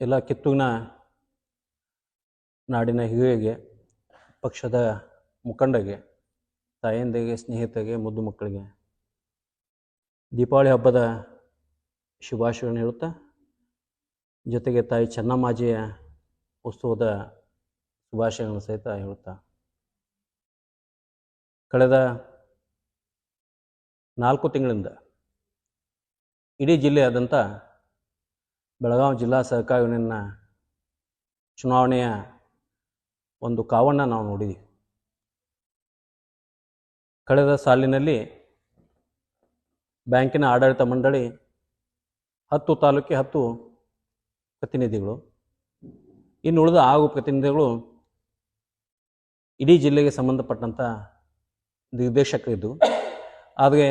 ಎಲ್ಲ ಕಿತ್ತೂರಿನ ನಾಡಿನ ಹಿರಿಯರಿಗೆ, ಪಕ್ಷದ ಮುಖಂಡಗೆ ತಾಯಂದಿಗೆ ಸ್ನೇಹಿತರಿಗೆ, ಮುದ್ದು ಮಕ್ಕಳಿಗೆ ದೀಪಾವಳಿ ಹಬ್ಬದ ಶುಭಾಶಯಗಳನ್ನು ಹೇಳುತ್ತಾ, ಜೊತೆಗೆ ತಾಯಿ ಚೆನ್ನಮ್ಮಾಜಿಯ ಉತ್ಸವದ ಶುಭಾಶಯಗಳನ್ನು ಸಹಿತ ಹೇಳುತ್ತಾ. ಕಳೆದ ನಾಲ್ಕು ತಿಂಗಳಿಂದ ಇಡೀ ಜಿಲ್ಲೆಯಾದಂಥ ಬೆಳಗಾವಿ ಜಿಲ್ಲಾ ಸಹಕಾರ ಯೂನಿಯನ್ನ ಚುನಾವಣೆಯ ಒಂದು ಕಾವನ್ನು ನಾವು ನೋಡಿದ್ದೀವಿ ಕಳೆದ ಸಾಲಿನಲ್ಲಿ ಬ್ಯಾಂಕಿನ ಆಡಳಿತ ಮಂಡಳಿ ಹತ್ತು ತಾಲೂಕಿ ಹತ್ತು ಪ್ರತಿನಿಧಿಗಳು, ಇನ್ನು ಉಳಿದ ಆಗು ಪ್ರತಿನಿಧಿಗಳು ಇಡೀ ಜಿಲ್ಲೆಗೆ ಸಂಬಂಧಪಟ್ಟಂಥ ನಿರ್ದೇಶಕರಿದ್ದು, ಆದರೆ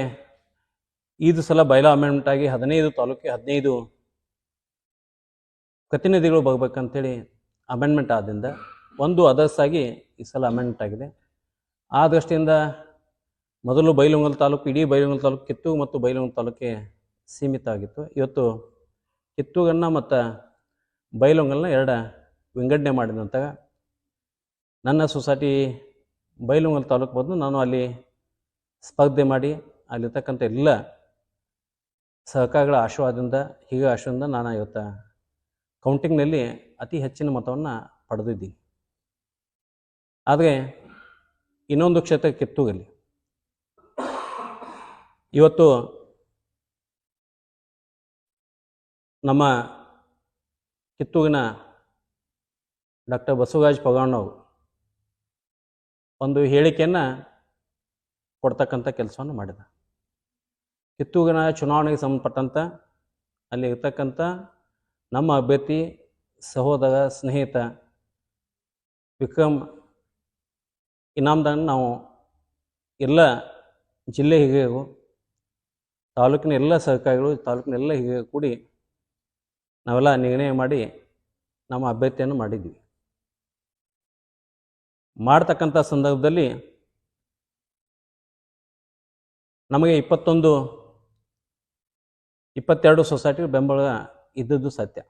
ಇದು ಸಲ ಬೈಲಾ ಅಮೆಂಡ್ಮೆಂಟ್ ಆಗಿ ಹದಿನೈದು ತಾಲೂಕಿ ಹದಿನೈದು ಪ್ರತಿನಿಧಿಗಳು ಬರಬೇಕಂತೇಳಿ ಅಮೆಂಡ್ಮೆಂಟ್ ಆದ್ದರಿಂದ ಒಂದು ಅದರ್ಸ್ ಆಗಿ ಈ ಸಲ ಅಮೆಂಡ್ಮೆಂಟ್ ಆಗಿದೆ. ಆ ದೃಷ್ಟಿಯಿಂದ ಮೊದಲು ಬೈಲುಂಗಲ್ ತಾಲೂಕು, ಇಡೀ ಬೈಲುಂಗಲ್ ತಾಲೂಕು ಕಿತ್ತೂರು ಮತ್ತು ಬೈಲುಂಗಲ್ ತಾಲೂಕಿಗೆ ಸೀಮಿತ ಆಗಿತ್ತು. ಇವತ್ತು ಕಿತ್ತೂರನ್ನು ಮತ್ತು ಬೈಲುಂಗಲ್ನ ಎರಡು ವಿಂಗಡಣೆ ಮಾಡಿದ ನಂತರ ನನ್ನ ಸೊಸೈಟಿ ಬೈಲುಂಗಲ್ ತಾಲೂಕು ಬಂದು ನಾನು ಅಲ್ಲಿ ಸ್ಪರ್ಧೆ ಮಾಡಿ ಅಲ್ಲಿರ್ತಕ್ಕಂಥ ಎಲ್ಲ ಸಹಕಾರಗಳ ಆಶೀರ್ವಾದದಿಂದ, ಹೀಗೆ ಆಶೀರ್ವಾದದಿಂದ ನಾನು ಇವತ್ತು ಕೌಂಟಿಂಗ್ನಲ್ಲಿ ಅತಿ ಹೆಚ್ಚಿನ ಮತವನ್ನು ಪಡೆದಿದ್ದೀನಿ. ಆದರೆ ಇನ್ನೊಂದು ಕ್ಷೇತ್ರ ಕಿತ್ತೂರಲ್ಲಿ ಇವತ್ತು ನಮ್ಮ ಕಿತ್ತೂರಿನ ಡಾಕ್ಟರ್ ಬಸವರಾಜ್ ಪಗಾಣವರು ಒಂದು ಹೇಳಿಕೆಯನ್ನು ಕೊಡ್ತಕ್ಕಂಥ ಕೆಲಸವನ್ನು ಮಾಡಿದ. ಕಿತ್ತೂರಿನ ಚುನಾವಣೆಗೆ ಸಂಬಂಧಪಟ್ಟಂಥ ಅಲ್ಲಿ ಇರ್ತಕ್ಕಂಥ ನಮ್ಮ ಅಭ್ಯರ್ಥಿ ಸಹೋದರ ಸ್ನೇಹಿತ ವಿಕ್ರಮ್ ಇನಾಮ್ದಾನ್ ನಾವು ಎಲ್ಲ ಜಿಲ್ಲೆ ಹಿರಿಯರು, ತಾಲೂಕಿನ ಎಲ್ಲ ಸಹಕಾರಿಗಳು, ತಾಲೂಕಿನ ಎಲ್ಲ ಹಿರಿಯರು ಕೂಡಿ ನಾವೆಲ್ಲ ನಿರ್ಣಯ ಮಾಡಿ ನಮ್ಮ ಅಭ್ಯರ್ಥಿಯನ್ನು ಮಾಡಿದ್ವಿ ಮಾಡ್ತಕ್ಕಂಥ ಸಂದರ್ಭದಲ್ಲಿ ನಮಗೆ ಇಪ್ಪತ್ತೊಂದು, ಇಪ್ಪತ್ತೆರಡು ಸೊಸೈಟಿ ಬೆಂಬಲ ಇದ್ದದ್ದು ಸತ್ಯ.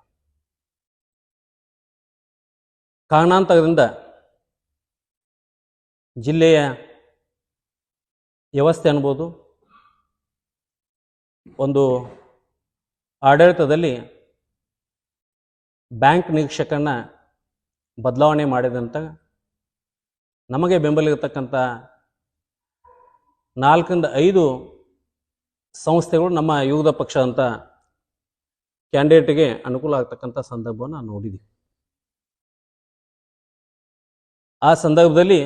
ಕಾರಣಾಂತರದಿಂದ ಜಿಲ್ಲೆಯ ವ್ಯವಸ್ಥೆ ಅನ್ಬೋದು, ಒಂದು ಆಡಳಿತದಲ್ಲಿ ಬ್ಯಾಂಕ್ ನಿರೀಕ್ಷಕನ ಬದಲಾವಣೆ ಮಾಡಿದಂಥ ನಮಗೆ ಬೆಂಬಲಿರತಕ್ಕಂಥ ನಾಲ್ಕರಿಂದ ಐದು ಸಂಸ್ಥೆಗಳು ನಮ್ಮ ಯುಗದ ಪಕ್ಷ ಅಂತ ಕ್ಯಾಂಡಿಡೇಟ್ಗೆ ಅನುಕೂಲ ಆಗ್ತಕ್ಕಂಥ ಸಂದರ್ಭವನ್ನು ನೋಡಿದ್ದೀವಿ ಆ ಸಂದರ್ಭದಲ್ಲಿ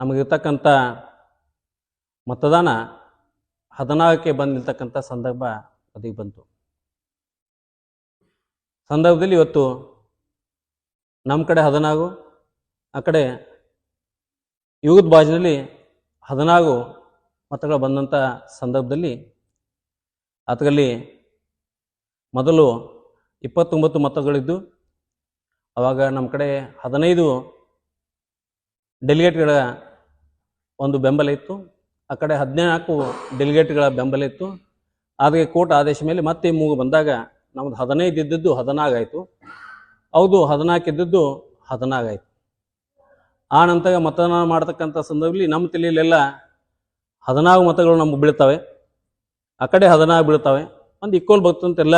ನಮಗಿರ್ತಕ್ಕಂಥ ಮತದಾನ ಹದಿನಾಲ್ಕಕ್ಕೆ ಬಂದಿರ್ತಕ್ಕಂಥ ಸಂದರ್ಭ ಅದಕ್ಕೆ ಬಂತು. ಸಂದರ್ಭದಲ್ಲಿ ಇವತ್ತು ನಮ್ಮ ಕಡೆ ಹದಿನಾಲ್ಕು ಆ ಕಡೆ ಯುಗದ ಬಾಜಿನಲ್ಲಿ ಹದಿನಾಲ್ಕು ಮತಗಳು ಬಂದಂಥ ಸಂದರ್ಭದಲ್ಲಿ ಅದರಲ್ಲಿ ಮೊದಲು ಇಪ್ಪತ್ತೊಂಬತ್ತು ಮತಗಳಿದ್ದು ಆವಾಗ ನಮ್ಮ ಕಡೆ ಹದಿನೈದು ಡೆಲಿಗೇಟ್ಗಳ ಒಂದು ಬೆಂಬಲ ಇತ್ತು. ಆ ಕಡೆ ಹದಿನಾಲ್ಕು ಡೆಲಿಗೇಟ್ಗಳ ಬೆಂಬಲ ಇತ್ತು. ಆದರೆ ಕೋರ್ಟ್ ಆದೇಶ ಮೇಲೆ ಮತ್ತೆ ಮೂಗು ಬಂದಾಗ ನಮ್ಮದು ಹದಿನೈದು ಇದ್ದಿದ್ದು ಹದಿನಾಲ್ಕಾಯಿತು ಹೌದು, ಹದಿನಾಲ್ಕು ಇದ್ದದ್ದು ಹದಿನಾಲ್ಕಾಯಿತು ಆ ನಂತರ ಮತದಾನ ಮಾಡ್ತಕ್ಕಂಥ ಸಂದರ್ಭದಲ್ಲಿ ನಮ್ಮ ತಲೆಯಲ್ಲೆಲ್ಲ ಹದಿನಾಲ್ಕು ಮತಗಳು ನಮ್ಗೆ ಬೀಳ್ತವೆ. ಆ ಕಡೆ ಹದಿನಾಲ್ಕು ಬೀಳ್ತವೆ. ಒಂದು ಇಕ್ವಲ್ ಬರ್ತಂತೆಲ್ಲ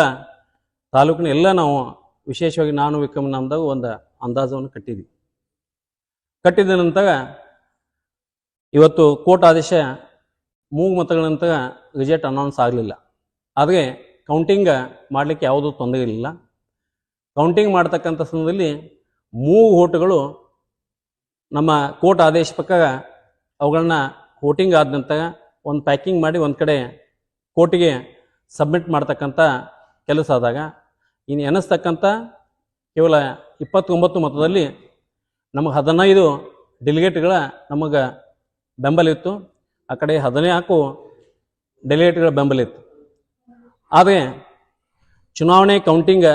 ತಾಲೂಕಿನ ಎಲ್ಲ ನಾವು ವಿಶೇಷವಾಗಿ ನಾನು, ವಿಕ್ರಮ ನಮ್ದಾಗ ಒಂದು ಅಂದಾಜವನ್ನು ಕಟ್ಟಿದ್ವಿ. ಕಟ್ಟಿದ ನಂತರ ಇವತ್ತು ಕೋರ್ಟ್ ಆದೇಶ ಮೂಗು ಮತಗಳ ನಂತರ ಅನೌನ್ಸ್ ಆಗಲಿಲ್ಲ. ಆದರೆ ಕೌಂಟಿಂಗ್ ಮಾಡಲಿಕ್ಕೆ ಯಾವುದೂ ತೊಂದರೆ ಇರಲಿಲ್ಲ. ಕೌಂಟಿಂಗ್ ಮಾಡ್ತಕ್ಕಂಥ ಸಮಯದಲ್ಲಿ ಮೂರು ಓಟುಗಳು ನಮ್ಮ ಕೋರ್ಟ್ ಆದೇಶ ಪ್ರಕಾರ ಅವುಗಳನ್ನ ವೋಟಿಂಗ್ ಆದ ನಂತರ ಒಂದು ಪ್ಯಾಕಿಂಗ್ ಮಾಡಿ ಒಂದು ಕಡೆ ಕೋರ್ಟಿಗೆ ಸಬ್ಮಿಟ್ ಮಾಡ್ತಕ್ಕಂಥ ಕೆಲಸ ಆದಾಗ, ಇನ್ನು ಎನಿಸ್ತಕ್ಕಂಥ ಕೇವಲ ಇಪ್ಪತ್ತೊಂಬತ್ತು ಮತದಲ್ಲಿ ನಮಗೆ ಹದಿನೈದು ಡೆಲಿಗೇಟ್ಗಳ ನಮಗೆ ಬೆಂಬಲ ಇತ್ತು ಆ ಕಡೆ ಹದಿನಾಲ್ಕು ಡೆಲಿಗೇಟ್ಗಳ ಬೆಂಬಲ ಇತ್ತು ಆದರೆ ಚುನಾವಣೆ ಕೌಂಟಿಂಗ್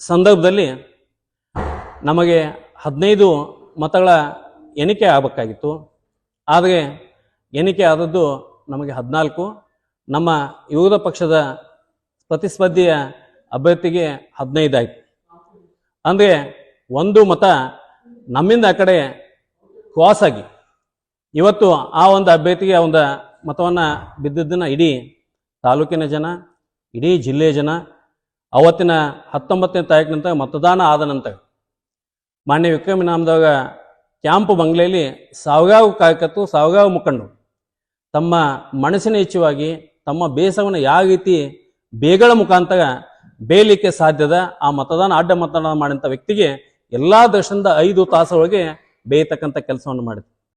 ಸಂದರ್ಭದಲ್ಲಿ ನಮಗೆ ಹದಿನೈದು ಮತಗಳ ಎಣಿಕೆ ಆಗಬೇಕಾಗಿತ್ತು. ಆದರೆ ಎಣಿಕೆ ಆದದ್ದು ನಮಗೆ ಹದಿನಾಲ್ಕು ನಮ್ಮ ವಿರೋಧ ಪಕ್ಷದ ಪ್ರತಿಸ್ಪರ್ಧಿಯ ಅಭ್ಯರ್ಥಿಗೆ ಹದಿನೈದು ಆಯ್ತು ಅಂದರೆ ಒಂದು ಮತ ನಮ್ಮಿಂದ ಆ ಕಡೆ ಕ್ರಾಸ್ ಆಗಿ. ಇವತ್ತು ಆ ಒಂದು ಅಭ್ಯರ್ಥಿಗೆ ಒಂದು ಮತವನ್ನು ಬಿದ್ದಿದ್ದನ್ನು ಇಡೀ ತಾಲೂಕಿನ ಜನ, ಇಡೀ ಜಿಲ್ಲೆಯ ಜನ, ಅವತ್ತಿನ ಹತ್ತೊಂಬತ್ತನೇ ತಾರೀಕಿನಂತ ಮತದಾನ ಆದ ನಂತರ, ಮಾನ್ಯ ವಿಕ್ರಮಿನಾಮದಾಗ ಕ್ಯಾಂಪ್ ಬಂಗ್ಲೆಯಲ್ಲಿ ಸಾವಿರಾರು ಕಾರ್ಯಕರ್ತರು, ಸಾವಿರಾರು ಮುಖಂಡರು ತಮ್ಮ ಮನಸ್ಸಿನ ಇಚ್ಛವಾಗಿ ತಮ್ಮ ಬೇಸವನ್ನು ಯಾವ ರೀತಿ ಬೇಗಳ ಮುಖಾಂತರ ಬೇಯಲಿಕ್ಕೆ ಸಾಧ್ಯದ ಆ ಮತದಾನ ಅಡ್ಡ ಮತದಾನ ಮಾಡಿದಂಥ ವ್ಯಕ್ತಿಗೆ ಎಲ್ಲಾ ದರ್ಶನದ ಐದು ತಾಸೊಳಗೆ ಬೇಯತಕ್ಕಂಥ ಕೆಲಸವನ್ನು ಮಾಡಿದ್ರು.